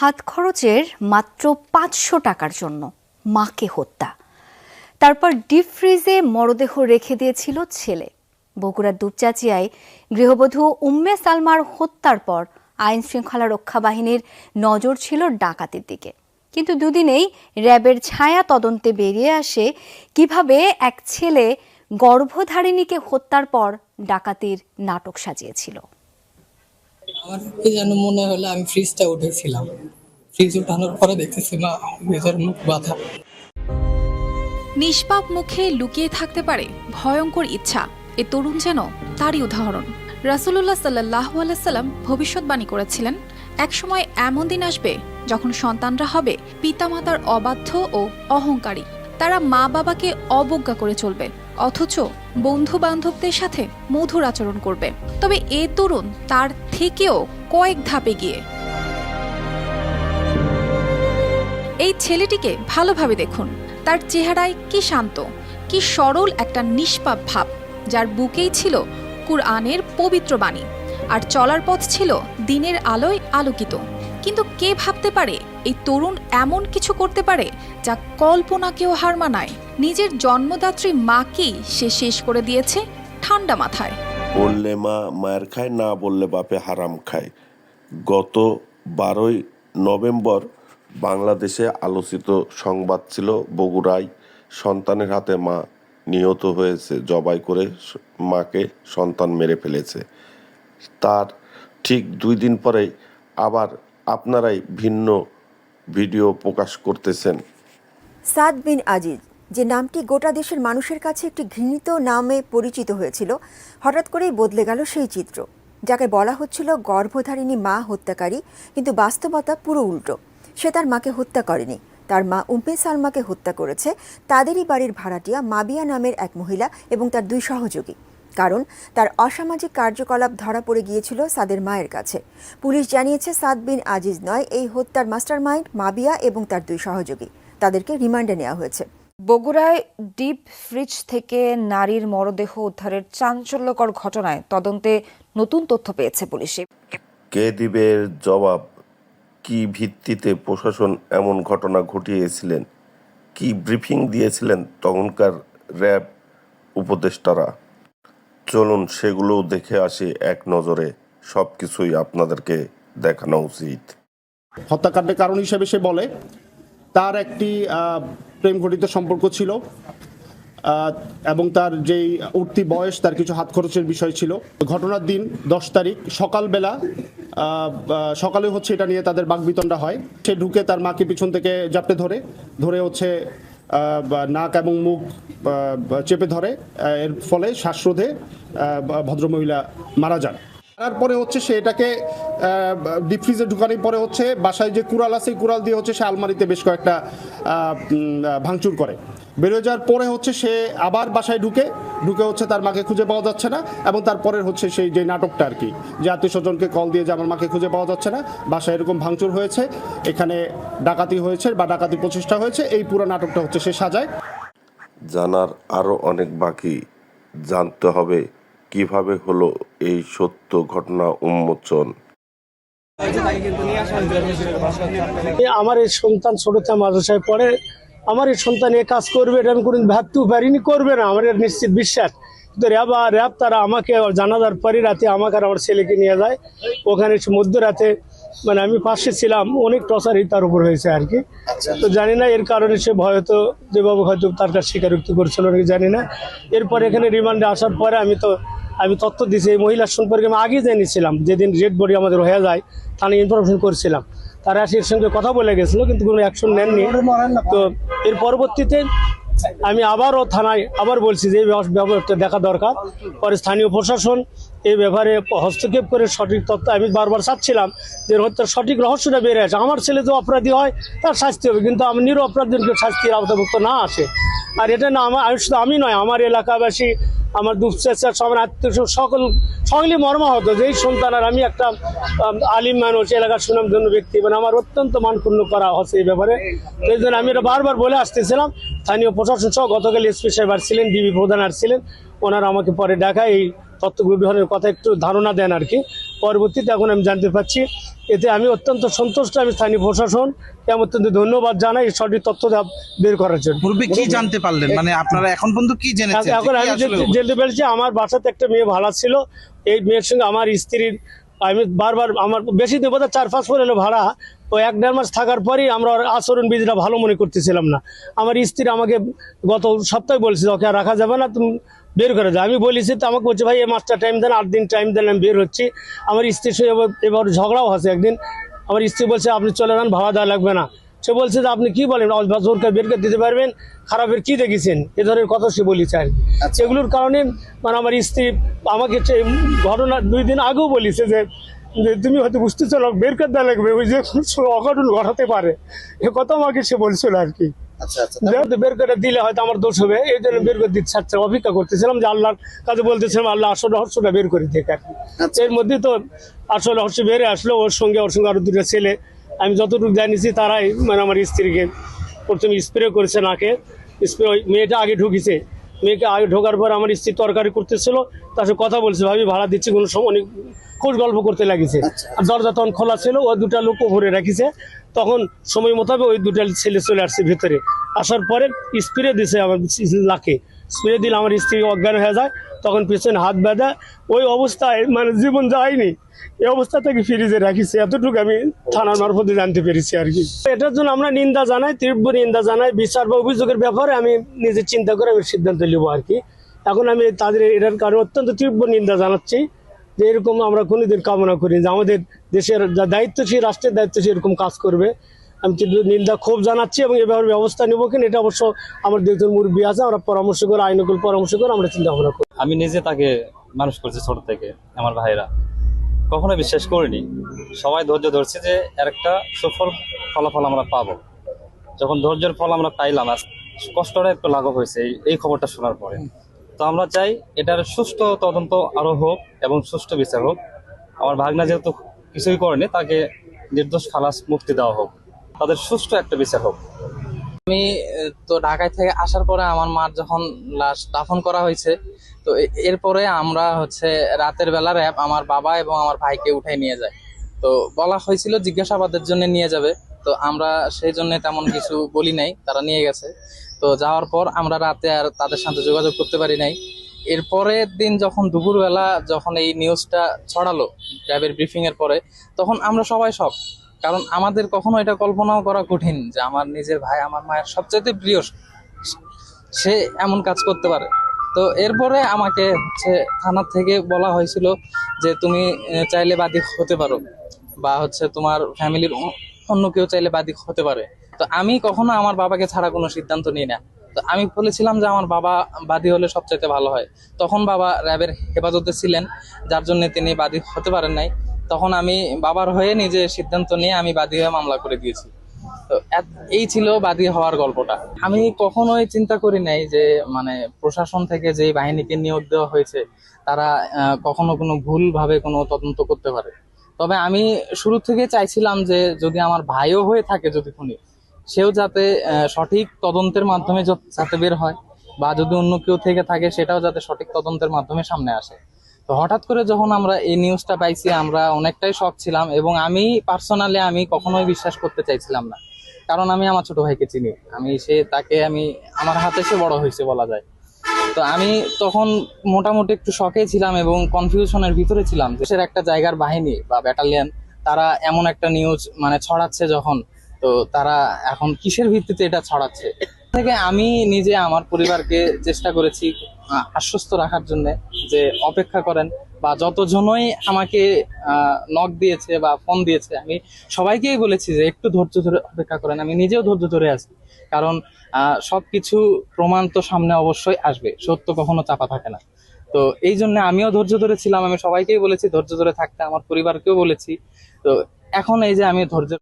হাত খরচের মাত্র পাঁচশো টাকার জন্য মাকে হত্যা। তারপর ডিপ ফ্রিজে মরদেহ রেখে দিয়েছিল ছেলে। বগুড়ার দুপচাচিয়ায় গৃহবধূ উম্মে সালমার হত্যার পর আইন শৃঙ্খলা রক্ষা বাহিনীর নজর ছিল ডাকাতির দিকে। কিন্তু দুদিনেই র্যাবের ছায়া তদন্তে বেরিয়ে আসে কীভাবে এক ছেলে গর্ভধারিণীকে হত্যার পর ডাকাতির নাটক সাজিয়েছিল। আমার যেন মনে হলো আমি ফ্রিজটা উঠেছিলাম। ফ্রিজ উঠানোর পরে দেখতেছি মুখ নিষ্পাপ মুখে লুকিয়ে থাকতে পারে ভয়ঙ্কর ইচ্ছা, এ তরুণ যেন তারই উদাহরণ। রাসুলুল্লাহ সাল্লাহ সাল্লাম ভবিষ্যৎবাণী করেছিলেন, একসময় এমন দিন আসবে যখন সন্তানরা হবে পিতামাতার অবাধ্য ও অহংকারী। তারা মা বাবাকে অবজ্ঞা করে চলবে। অথচ বন্ধু বান্ধবদের সাথে মধুর আচরণ করবে। তবে এ তরুণ তার থেকেও কয়েক ধাপে গিয়ে এই ছেলেটিকে ভালোভাবে দেখুন। তার চেহারায় কি শান্ত, কি সরল একটা নিষ্পাপ ভাব, যার বুকেই ছিল কুরআনের পবিত্র বাণী। আর চলার পথ ছিল দিনের আলোয় আলোকিত। কিন্তু কে ভাবতে পারে এই তরুণ এমন কিছু করতে পারে যা কল্পনাকেও হার মানায়? নিজের জন্মদাত্রী মাকেই সে শেষ করে দিয়েছে ঠান্ডা মাথায়। বললে মা মায়ের খায়, না বললে বাপে হারাম খায়। গত বারোই নভেম্বর বাংলাদেশে আলোচিত সংবাদ ছিল, বগুড়ায় সন্তানের হাতে মা নিহত হয়েছে, জবাই করে মাকে সন্তান মেরে ফেলেছে। তার ঠিক দুই দিন পরেই আবার আপনারাই ভিন্ন ভিডিও প্রকাশ করতেছেন। সাদ বিন আজিজ, যে নামটি গোটা দেশের মানুষের কাছে একটি ঘৃণিত নামে পরিচিত হয়েছিল, হঠাৎ করেই বদলে গেল সেই চিত্র, যাকে বলা হচ্ছিল গর্ভধারিণী মা হত্যাকারী, কিন্তু বাস্তবতা পুরো উল্টো। সে তার মাকে হত্যা করেনি, তার মা উম্পে সালমাকে হত্যা করেছে, তাদেরই বাড়ির ভাড়াটিয়া মাবিয়া নামের এক মহিলা এবং তার দুই সহযোগী। কারণ তার অসামাজিক কার্যকলাপ ধরা পড়ে গিয়েছিল সাদের মায়ের কাছে। পুলিশ জানিয়েছে সাদ বিন আজিজ নয় এই হত্যার মাস্টারমাইন্ড মাবিয়া এবং তার দুই সহযোগী। তাদেরকে রিমান্ডে নেওয়া হয়েছে। বগুড়ায় ডিপ ফ্রিজ থেকে নারীর মরদেহ উদ্ধারের চাঞ্চল্যকর ঘটনায় তদন্তে নতুন তথ্য পেয়েছে পুলিশে। কে দিবে জবাব? কি ভিত্তিতে প্রশাসন এমন ঘটনা ঘটিয়েছিলেন? কি ব্রিফিং দিয়েছিলেন তখনকার র্যাব উপদেষ্টারা? চলুন সেগুলো দেখে আসি এক নজরে। সব কিছুই আপনাদেরকে দেখানো উচিত। হত্যাকাণ্ডের কারণ হিসেবে সে বলে, তার একটি প্রেম ঘটিত সম্পর্ক ছিল এবং তার যেই উঠতি বয়স, তার কিছু হাত খরচের বিষয় ছিল। ঘটনার দিন দশ তারিখ, সকালবেলা সকালে হচ্ছে এটা নিয়ে তাদের বাকবিতণ্ডা হয়। সে ঢুকে তার মাকে পিছন থেকে জাপটে ধরে ধরে হচ্ছে নাক এবং মুখ চেপে ধরে এর ফলে শ্বাসরোধে ভদ্রমহিলা মারা যান। তারপরে হচ্ছে সে এটাকে ডিপ ফ্রিজে ঢুকানোর পরে হচ্ছে বাসায় যে কুড়াল আছে কুড়াল দিয়ে হচ্ছে সে আলমারিতে বেশ কয়েকটা ভাঙচুর করে। বেরোয় যাওয়ার পরে হচ্ছে সে আবার বাসায় ঢুকে ঢুকে হচ্ছে তার মাকে খুঁজে পাওয়া যাচ্ছে না এবং তারপরের হচ্ছে সেই যে নাটকটা আর কি যে আত্মীয় স্বজনকে কল দিয়ে যে আমার মাকে খুঁজে পাওয়া যাচ্ছে না বাসায় এরকম ভাঙচুর হয়েছে এখানে ডাকাতি হয়েছে বা ডাকাতি প্রচেষ্টা হয়েছে এই পুরো নাটকটা হচ্ছে সে সাজায়। জানার আরও অনেক বাকি জানতে হবে কীভাবে হলো এই সত্য ঘটনা উন্মোচন। এ আমার এই সন্তান ছোটতে মাদ্রাসায় পড়ে আমার এই সন্তান এ কাজ করবে এটা আমি কোনদিন ভাবতেও পারিনি করবে না আমার নিশ্চিত বিশ্বাস। কিন্তু র্যাব আর র্যাব তারা আমাকে জানাজার পরে রাতে আমাকে আর আমার ছেলেকে নিয়ে যায়। ওখানে মধ্যরাতে মানে আমি পাশে ছিলাম অনেক টসারই তার উপর হয়েছে আর কি। তো জানি না এর কারণে সে হয়তো যেভাবে হয়তো তার কাছে স্বীকারোক্তি করছিল নাকি জানি না। এরপর এখানে রিমান্ডে আসার পরে আমি তো আমি তথ্য দিয়েছি এই মহিলার সম্পর্কে আমি আগে জেনেছিলাম যেদিন রেড বডি আমাদের হয়ে যায় থানায় ইনফরমেশন করছিলাম। তারা এর সঙ্গে কথা বলে গেছিল, কিন্তু কোনো অ্যাকশন নেননি। তো এর পরবর্তীতে আমি আবারও থানায় আবার বলছি যে এই ব্যব- ব্যাপারটা দেখা দরকার। পরে স্থানীয় প্রশাসন এই ব্যাপারে হস্তক্ষেপ করে সঠিক তথ্য, আমি বারবার চাচ্ছিলাম যে হত্যার সঠিক রহস্যটা বেড়ে আছে আমার ছেলে তো অপরাধী হয়, তার শাস্তি হবে, কিন্তু আমি নির অপরাধীকে শাস্তির আওতাভুক্ত না আসে। আর এটা না, আমার, আমি শুধু আমি নয়, আমার এলাকাবাসী আমার দুপচাচার সবার আত্মীয় সকল সকলেই মর্মাহত। যে এই সন্তান আর আমি একটা আলিম মানুষ, এলাকার সুনামধন্য ব্যক্তি মানে আমার অত্যন্ত মানপূর্ণ করা হচ্ছে এই ব্যাপারে। এই জন্য আমি এটা বারবার বলে আসতেছিলাম। স্থানীয় প্রশাসন সহ গতকাল এসপি সাহেব আসছিলেন ডিবি প্রধান আসছিলেন ওনারা আমাকে পরে ডাকা এই তথ্য গ্রহণের কথা একটু ধারণা দেন আর কি। পরবর্তীতে এখন আমি জানতে পারছি এতে আমি অত্যন্ত সন্তুষ্ট আমি স্থানীয় প্রশাসন আমি অত্যন্ত ধন্যবাদ জানাই এই সঠিক তথ্য বের করার জন্য। পূর্বে কি জানতে পারলেন? মানে আপনারা এখন পর্যন্ত কি জেনেছেন? এখন আমি জানতে পেরেছি আমার বাসাতে একটা মেয়ে ভাড়া ছিল। এই মেয়ের সঙ্গে আমার স্ত্রীর আমি বারবার আমার বেশি দিন বোধহয় চার পাঁচ এলো ভাড়া ও এক দেড় মাস থাকার পরেই আমরা আচরণ বিধিটা ভালো মনে করতেছিলাম না। আমার স্ত্রী আমাকে গত সপ্তাহে বলছে ওকে রাখা যাবে না তুমি বের করে দাও আমি বলেছি তো আমাকে বলছে ভাই এই মাসটা টাইম দেন আট দিন টাইম দেন আমি বের হচ্ছি। আমার স্ত্রীর সঙ্গে এবার ঝগড়াও হচ্ছে একদিন। আমার স্ত্রী বলছে আপনি চলে যান ভাড়া দেওয়া লাগবে না। সে বলছে যে আপনি কি বলেন? জোরকে বের করে দিতে পারবেন? খারাপের কি দেখেছেন? এ ধরনের কথা সে বলেছে আর সেগুলোর কারণে মানে আমার স্ত্রী আমাকে ঘটনা দুই দিন আগেও বলেছে যে তুমি হয়তো বুঝতে চলো বের করে দেওয়া লাগবে ওই যে অঘটন ঘটাতে পারে। এ কথা আমাকে সে বলছিল আর কি। আচ্ছা আচ্ছা বের করে দিলে হয়তো আমার দোষ হবে এই জন্য বের করে দিচ্ছে। আচ্ছা অপেক্ষা করতেছিলাম যে আল্লাহর কাছে বলতেছিলাম আল্লাহ আসল রহস্যটা বের করে দিক আর এর মধ্যে তো আসল রহস্য বেড়ে আসলো ওর সঙ্গে ওর সঙ্গে আরও দুটো ছেলে। আমি যতটুকু জানিছি তারাই মানে আমার স্ত্রীকে প্রথমে স্প্রে করেছে নাকে। স্প্রে ওই মেয়েটা আগে ঢুকিছে। মেয়েকে আগে ঢোকার পর আমার স্ত্রী তরকারি করতেছিল তার সাথে কথা বলছে ভাবি ভাড়া দিচ্ছি কোনো সময় অনেক খোঁজ গল্প করতে লাগিছে। আর দরজা তখন খোলা ছিল ও দুটা লোক ভরে রাখিছে। তখন সময় মোতাবেক ওই দুটা ছেলে চলে আসছে ভিতরে। আসার পরে স্প্রে দিছে আমার লাকে। স্প্রে দিলে আমার স্ত্রী অজ্ঞান হয়ে যায়, তখন পিছনে হাত বাঁধা ওই অবস্থায় মানে জীবন যায়নি। এই অবস্থা থেকে ফ্রিজে রাখিছে। এতটুকু আমি থানার মারফতে জানতে পেরেছি আর কি। এটার জন্য আমরা নিন্দা জানাই, তীব্র নিন্দা জানাই, বিচার বা অভিযোগের ব্যাপারে আমি নিজে চিন্তা করে আমি সিদ্ধান্ত নেব আর কি। এখন আমি তাদের এটার কারণে অত্যন্ত তীব্র নিন্দা জানাচ্ছি। যে এরকম আমরা কোনোদিন কামনা করি যে আমাদের দেশের যা দায়িত্বশীল রাষ্ট্রের দায়িত্বশীল এরকম কাজ করবে। আমি নিন্দা ক্ষোভ জানাচ্ছি এবং এভাবে ব্যবস্থা নেব কিনা এটা অবশ্য আমার দুজন মুরব্বী আছে, আমরা পরামর্শ করে, আইনকুল পরামর্শ করে আমরা চিন্তা ভাবনা করি। আমি নিজে তাকে মানুষ করছি ছোট থেকে, আমার ভাইরা কখনো বিশ্বাস করিনি। সবাই ধৈর্য ধরছে যে এর একটা সুফল ফলাফল আমরা পাবো। যখন ধৈর্যের ফল আমরা পাইলাম কষ্টটা একটু লাঘব হয়েছে এই খবরটা শোনার পরে। তো আমরা চাই এটার সুষ্ঠু তদন্ত আরও হোক এবং সুষ্ঠু বিচার হোক। আমার ভাগনা যেহেতু কিছুই করেনি, তাকে নির্দোষ খালাস মুক্তি দেওয়া হোক। তাদের সুষ্ঠু একটা বিচার হোক। আমি তো ঢাকায় থেকে আসার পরে আমার মার যখন লাশ দাফন করা হয়েছে, তো এরপরে আমরা হচ্ছে রাতের বেলা র্যাব আমার বাবা এবং আমার ভাইকে উঠাই নিয়ে যায়। তো বলা হয়েছিল জিজ্ঞাসাবাদের জন্য নিয়ে যাবে, তো আমরা সেই জন্য তেমন কিছু বলি নাই, তারা নিয়ে গেছে। তো যাওয়ার পর আমরা রাতে আর তাদের সাথে যোগাযোগ করতে পারি নাই। এরপরের দিন যখন দুপুরবেলা যখন এই নিউজটা ছড়ালো র্যাবের ব্রিফিং এর পরে, তখন আমরা সবাই সব কারণ আমাদের কখনো এটা কল্পনাও করা কঠিন যে আমার নিজের ভাই আমার মায়ের সবচেয়ে প্রিয় সে এমন কাজ করতে পারে। তো এরপরে আমাকে হচ্ছে থানার থেকে বলা হয়েছিল যে তুমি চাইলে বাদী হতে পারো বা হচ্ছে তোমার ফ্যামিলির অন্য কেউ চাইলে বাদী হতে পারে। তো আমি কখনো আমার বাবাকে ছাড়া কোনো সিদ্ধান্ত নিই না। তো আমি বলেছিলাম যে আমার বাবা বাদী হলে সবচাইতে ভালো হয়। তখন বাবা র্যাবের হেফাজতে ছিলেন, যার জন্য তিনি বাদী হতে পারেন নাই। তখন আমি বাবার হয়ে নিজে সিদ্ধান্ত নিয়ে আমি বাদী হয়ে মামলা করে দিয়েছি। তো এই ছিল বাদী হওয়ার গল্পটা। আমি কখনোই চিন্তা করি নাই যে মানে প্রশাসন থেকে যে বাহিনীকে নিয়োগ দেওয়া হয়েছে, তারা কখনো কোনো ভুল ভাবে কোনো তদন্ত করতে পারে। তবে আমি শুরু থেকে চাইছিলাম যে যদি আমার ভাইও হয়ে থাকে যদি খুনি, সেও যাতে সঠিক তদন্তের মাধ্যমে যাতে বের হয়, বা যদি অন্য কেউ থেকে থাকে সেটাও যাতে সঠিক তদন্তের মাধ্যমে সামনে আসে। তো হঠাৎ করে যখন আমরা এই নিউজটা পাইছি, আমরা অনেকটাই শখ ছিলাম এবং আমি পার্সোনালি আমি কখনোই বিশ্বাস করতে চাইছিলাম না। কারণ আমি আমার ছোট ভাইকে চিনি। আমি সে, তাকে আমি, আমার হাতে সে বড় হয়েছে বলা যায়। তো আমি তখন মোটামুটি একটু শখে ছিলাম এবং কনফিউশনের ভিতরে ছিলাম দেশের একটা জায়গার বাহিনী বা ব্যাটালিয়ান তারা এমন একটা নিউজ মানে ছড়াচ্ছে যখন, তো তারা এখন কিসের ভিত্তিতে এটা ছড়াচ্ছে? থেকে আমি নিজে আমার পরিবারকে চেষ্টা করেছি আশ্বস্ত রাখার জন্য যে অপেক্ষা করেন বা যতজনই আমাকে নক দিয়েছে বা ফোন দিয়েছে, আমি সবাইকেই বলেছি যে একটু ধৈর্য ধরে অপেক্ষা করেন, আমি নিজেও ধৈর্য ধরে আছি। কারণ সব কিছু প্রমাণ তো সামনে অবশ্যই আসবে। সত্য কখনো চাপা থাকে না। তো এই জন্য আমিও ধৈর্য ধরেছিলাম। আমি সবাইকেই বলেছি, ধৈর্য ধরে থাকতে। আমার পরিবারকেও বলেছি। তো এখন এই যে আমি ধৈর্য